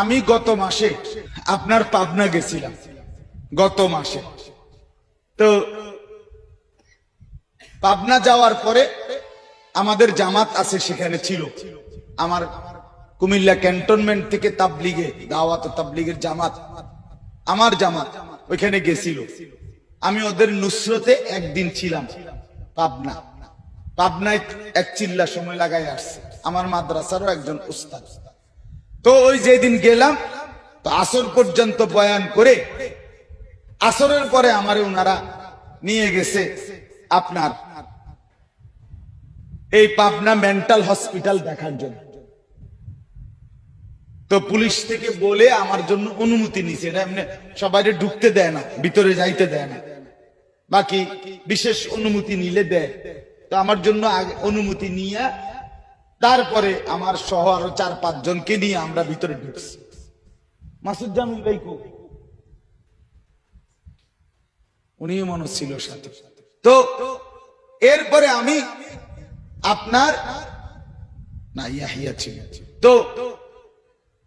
আমি গত মাসে আপনার পাবনা গেছিলাম। গত মাসে। তো পাবনা যাওয়ার পরে আমাদের জামাত আছে সেখানে ছিল। আমার কুমিল্লা ক্যান্টনমেন্ট থেকে তাবলিগে, দাওয়াত তাবলিগের জামাত, আমার জামাত ওইখানে গেছিল। আমি ওদের নুসরতে একদিন ছিলাম পাবনা। পাবনায় এক চিল্লা সময় লাগাই আসছে। আমার মাদ্রাসারও একজন উস্তাদ। তো ওই যেদিন গেলাম, তো আসর পর্যন্ত বয়ান করে আসরের পরে আমারে ওনারা নিয়ে গেছে আপনার এই পাবনা মেন্টাল হসপিটাল দেখার জন্য। তো পুলিশ থেকে বলে আমার জন্য অনুমতি নিছে। সবাই ঢুকতে দেয় না, ভিতরে যাইতে দেয় না। বাকি বিশেষ অনুমতি নিলে দেয়। তো আমার জন্য অনুমতি নিয়ে তারপরে আমার সহ আরও চার পাঁচ জনকে নিয়ে আমরা ভিতরে ঢুকছি। মাসুদ জামিল ভাই উনি মনে ছিল সাথে। তো এরপরে আমি আপনার না, ইয়াহিয়া ছিল। তো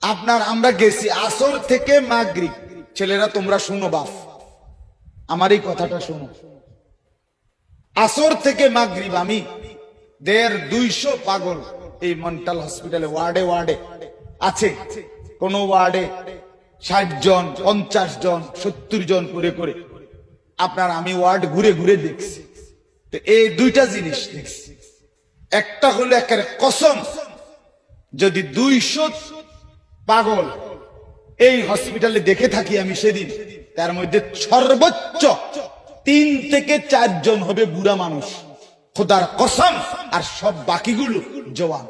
আপনার আমরা গেছি আসর থেকে মাগরিব। ছেলেরা, তোমরা শুনো বাপ। আমার এই কথাটা শোনো। আসর থেকে মাগরিব আমি দেড় দুইশো পাগল এই মেন্টাল হসপিটালে ওয়ার্ডে ওয়ার্ডে আছে। কোন ওয়ার্ডে ষাট জন, পঞ্চাশ জন, সত্তর জন করে করে। আপনার আমি ওয়ার্ড ঘুরে ঘুরে দেখছি। তো এই দুইটা জিনিস দেখছি। একটা হলো একের কসম, যদি দুইশো পাগল এই হসপিটালে দেখে থাকি আমি সেদিন, তার মধ্যে সর্বোচ্চ তিন থেকে চারজন হবে বুড়া মানুষ। খোদার কসম, আর সব বাকিগুলো জওয়ান।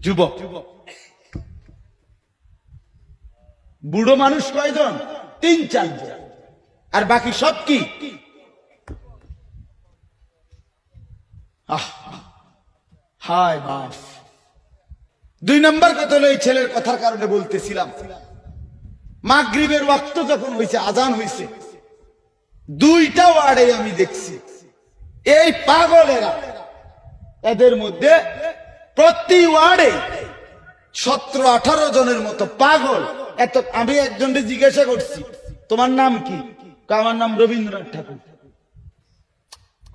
যুবক। বুড়ো মানুষ কয়জন? তিন, চারজন। আর বাকি সব কি? হায় দুই নম্বর কথা এই ছেলের কথার কারণে বলতেছিলাম। মাগরিবের ওয়াক্ত যখন হয়েছে আজান হয়েছে দুইটা ওয়ার্ডে আমি দেখছি। এই পাগলেরা এদের মধ্যে প্রতি ওয়ার্ডে সতেরো, আঠারো জনের মতো পাগল। এত, আমি একজনকে জিজ্ঞাসা করছি, তোমার নাম কি? আমার নাম রবীন্দ্রনাথ ঠাকুর।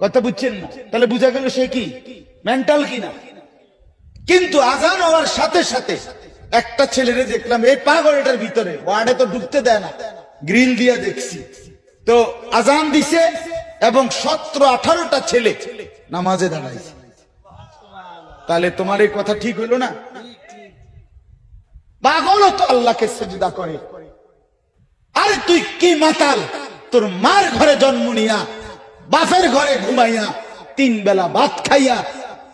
কথা বুঝছেন না? তাহলে বুঝা গেল সে কি? মেন্টাল কি না কিন্তু আজান হওয়ার সাথে সাথে একটা ছেলেরে দেখলাম, এই পাগল এটার ভিতরে, ওয়ার্ডে তো ঢুকতে দেয় না, গ্রিল দিয়ে দেখছি। তো আজান দিছে এবং সতেরো, আঠারোটা ছেলে নামাজে দাঁড়াইছে। তাহলে তোমার এই কথা ঠিক হলো না? পাগলও তো আল্লাহকে সেজদা করে। আরে তুই কি মাতাল? তোর মার ঘরে জন্ম নিয়া, বাপের ঘরে ঘুমাইয়া, তিন বেলা ভাত খাইয়া,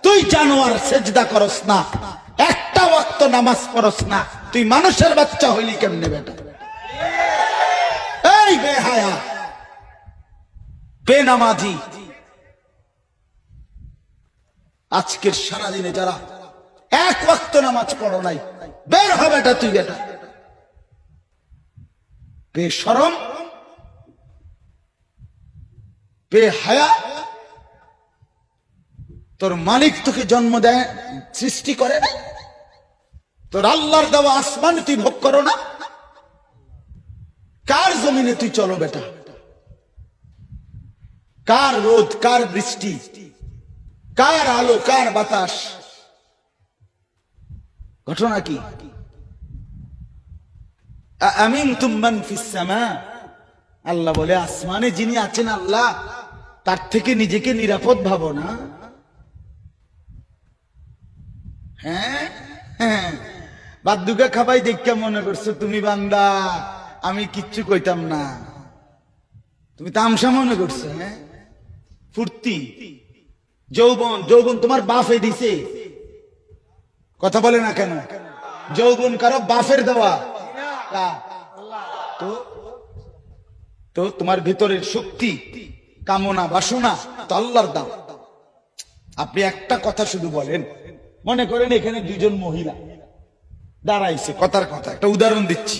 তুই জানোয়ার সেজদা করস না, একটা ওয়াক্ত নামাজ পড়স না, তুই মানুষের বাচ্চা হইলি কেমনে বেটা? এই বেহায়া, বেনামাজি আজকের সারাদিনে যারা এক ওয়াক্ত নামাজ পড়ো নাই, বের হবে এটা তুই বেটা। বেসরম বেহায়া, তোর মালিক তোকে জন্ম দেয়, সৃষ্টি করে না তোর আল্লাহর দেওয়া আসমান তুই ভোগ করো না। কার জমিনে তুই চলো বেটা? কার রোদ, কার বৃষ্টি? কার আলো, কার বাতাস? ঘটনা কি? আমিন তুমান ফিসামা আল্লাহ বলে, আসমানে যিনি আছেন আল্লাহ, তার থেকে নিজেকে নিরাপদ ভাবো না। হ্যাঁ? হ্যাঁ। বাদ্যুকা খাবাই দেখে মনে করছ, তুমি বান্দা, আমি কিচ্ছু কইতাম না। তুমি তামসা মনে করছ হ্যাঁ? ফুর্তি। যৌবন যৌবন তোমার বাফে দিছে। কথা বলে না কেন? যৌবন কারও বাফের দেওয়া। তো তো তোমার ভিতরের শক্তি, কামনা, বাসনা তো আল্লাহর দাম। আপনি একটা কথা শুধু বলেন। মনে করেন এখানে দুজন মহিলা দাঁড়াইছে, কথার কথা। একটা উদাহরণ দিচ্ছি।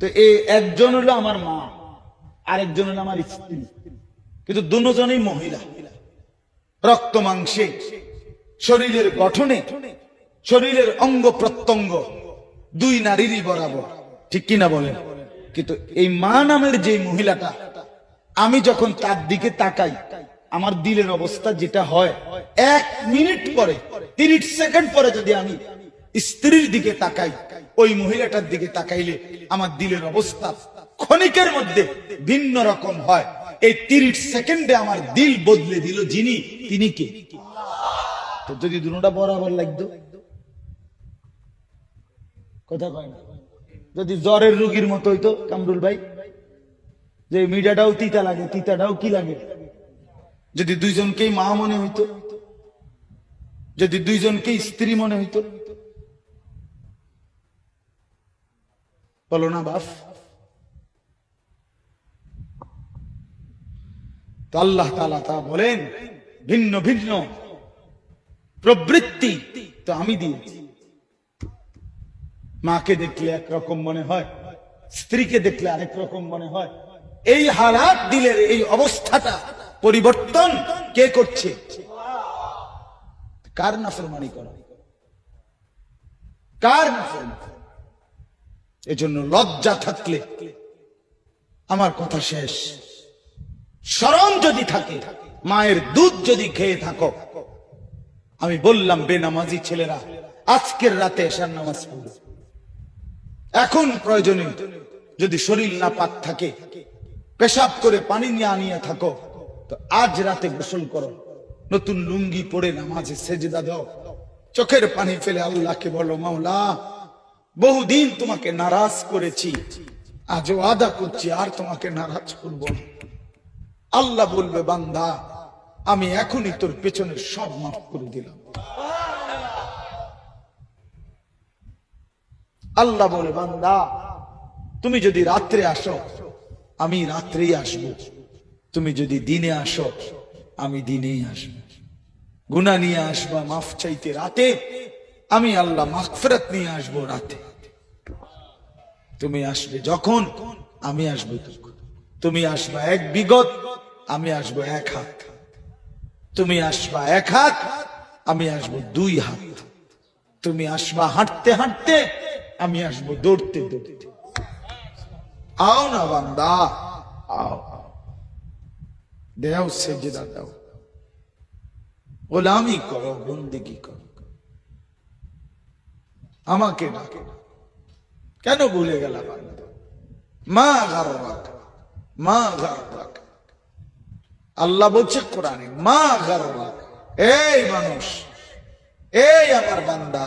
তো এ একজন হলো আমার মা, আরেকজন হলো আমার স্ত্রী। কিন্তু দুজনেই মহিলা। রক্ত মাংসে শরীরের গঠনে, শরীরের অঙ্গ প্রত্যঙ্গ, দুই নারীরই বরাবর। ঠিক কিনা বলেন? কিন্তু এই মা নামের যে মহিলাটা, আমি যখন তার দিকে তাকাই, আমার দিলের অবস্থা যেটা হয়, এক মিনিট পরে, তিরিশ সেকেন্ড পরে যদি আমি স্ত্রীর দিকে তাকাই, ওই মহিলাটার দিকে তাকাইলে আমার দিলের অবস্থা ক্ষণিকের মধ্যে ভিন্ন রকম হয়। এই তিরিশ সেকেন্ডে আমার দিল বদলে দিল। যিনি, তিনি কে? তো যদি দুটা বরাবর লাগতো। কথা কয় না। যদি জ্বরের রুগীর মতো হইতো, কামরুল ভাই। যে মিঠাটাও তিতা লাগে, তিতাটাও কি লাগে? যদি দুইজনকেই মা মনে হইতো, যদি দুইজনকেই স্ত্রী মনে হইতো। বলো না বাপ তো আল্লাহ তালা তা বলেন, ভিন্ন ভিন্ন প্রবৃত্তি তো আমি দিয়েছি। মাকে দেখলে একরকম মনে হয়, স্ত্রীকে দেখলে আরেক রকম মনে হয়। এই হালাত দিলের এই অবস্থাটা পরিবর্তন কে করছে? কার নাফরমানি করা? কার এজন্য লজ্জা থাকলে আমার কথা শেষ। শরম যদি থাকে, মায়ের দুধ যদি খেয়ে থাকো। আমি বললাম, বেনামাজি ছেলেরা, আজকের রাতে এসার নামাজ পড়ো। এখন প্রয়োজনে যদি শরীর না পাক থাকে, পেশাব করে পানি নিয়ে আনিয়ে থাকো, তো আজ রাতে গোসল করো। নতুন লুঙ্গি পরে নামাজে সেজদা দাও। চোখের পানি ফেলে আল্লাহকে বলো, মাওলা, বহুদিন তোমাকে নারাজ করেছি, আজও আদা করছি, আর তোমাকে নারাজ করব না। আল্লাহ বলবে, বান্দা, আমি এখনই তোর পেছনের সব মাফ করে দিলাম। আল্লাহ বলে, বান্দা, তুমি যদি রাত্রে আসো, আমি রাত্রেই আসব। তুমি যদি দিনে আসো, আমি দিনেই আসব। গুনা নিয়ে আসবা, মাফ চাইতে রাতে, আমি আল্লাহ মাগফিরাত নিয়ে আসব রাতে। তুমি আসবে যখন, আমি আসব তুমি আসবা এক বিগত আমি আসব এক হাত। তুমি আসবা এক হাত, আমি আসব দুই হাত। তুমি আসবা হাঁটতে হাঁটতে, আমি আসব দৌড়তে দৌড়তে। আও না বান্দা, আও দেও সেজদা দাও। গোলামি করো বন্দিগি করো। আমাকে ডাকে। কেন ভুলে গেল বান্দা? মা গাররাক মা গাররাক। আল্লাহ বলছে কোরআনে মা গাররাক এই মানুষ এই আমার বান্দা